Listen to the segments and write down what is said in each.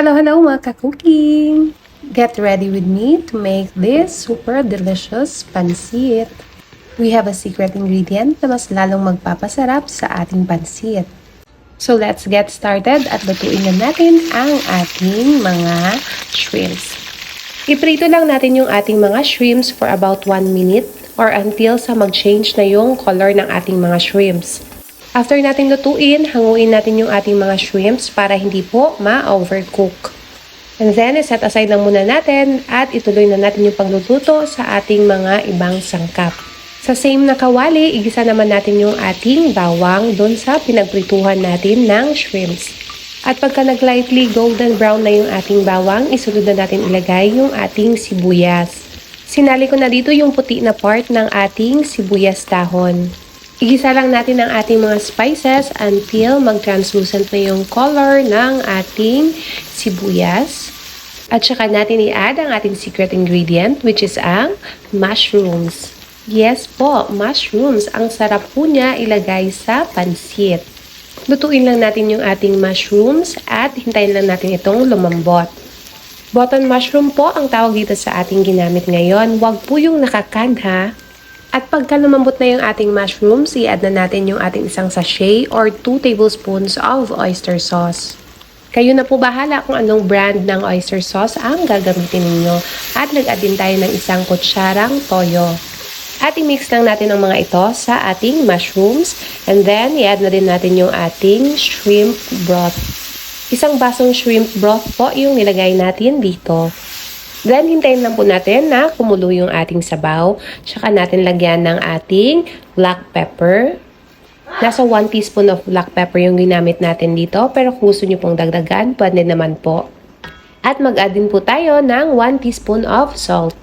Hello, hello mga ka-cooking! Get ready with me to make this super delicious pansit. We have a secret ingredient na mas lalong magpapasarap sa ating pansit. So let's get started at lutuin na natin ang ating mga shrimps. Iprito lang natin yung ating mga shrimps for about 1 minute or until sa mag-change na yung color ng ating mga shrimps. After natin lutuin, hanguin natin yung ating mga shrimps para hindi po ma-overcook. And then, set aside lang muna natin at ituloy na natin yung pagluluto sa ating mga ibang sangkap. Sa same na kawali, igisa naman natin yung ating bawang doon sa pinagprituhan natin ng shrimps. At pagka nag-lightly golden brown na yung ating bawang, isunod na natin ilagay yung ating sibuyas. Sinali ko na dito yung puti na part ng ating sibuyas dahon. Igisa lang natin ang ating mga spices until mag-translucent na yung color ng ating sibuyas. At saka natin i-add ang ating secret ingredient which is ang mushrooms. Yes po, mushrooms. Ang sarap po niya ilagay sa pansit. Lutuin lang natin yung ating mushrooms at hintayin lang natin itong lumambot. Button mushroom po ang tawag dito sa ating ginamit ngayon. Huwag po yung nakakan ha. At pagka lumambot na yung ating mushrooms, i-add na natin yung ating isang sachet or 2 tablespoons of oyster sauce. Kayo na po bahala kung anong brand ng oyster sauce ang gagamitin ninyo. At nag-add din tayo ng isang kutsarang toyo. At i-mix lang natin ang mga ito sa ating mushrooms. And then, i-add na din natin yung ating shrimp broth. Isang basong shrimp broth po yung nilagay natin dito. Then, hintayin lang po natin na kumulo yung ating sabaw. Tsaka natin lagyan ng ating black pepper. Nasa 1 teaspoon of black pepper yung ginamit natin dito. Pero kung gusto nyo pong dagdagan, pwede naman po. At mag-add din po tayo ng 1 teaspoon of salt.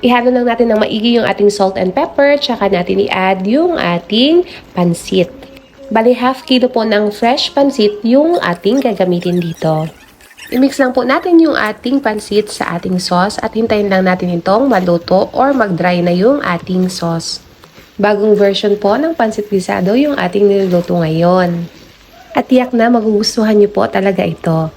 Ihalo lang natin ng maigi yung ating salt and pepper. Tsaka natin i-add yung ating pansit. Bali, half kilo po ng fresh pansit yung ating gagamitin dito. I-mix lang po natin yung ating pansit sa ating sauce at hintayin lang natin itong maluto or mag-dry na yung ating sauce. Bagong version po ng pansit guisado yung ating niluluto ngayon. At tiyak na magugustuhan niyo po talaga ito.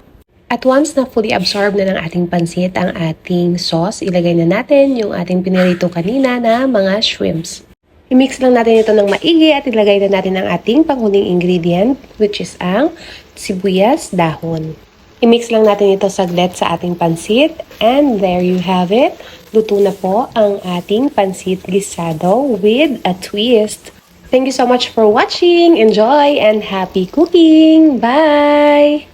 At once na fully absorb na ng ating pansit ang ating sauce, ilagay na natin yung ating pinirito kanina na mga shrimps. I-mix lang natin ito ng maigi at ilagay na natin ang ating panghuling ingredient which is ang sibuyas dahon. I-mix lang natin ito saglit sa ating pansit. And there you have it. Luto na po ang ating pansit gisado with a twist. Thank you so much for watching. Enjoy and happy cooking. Bye!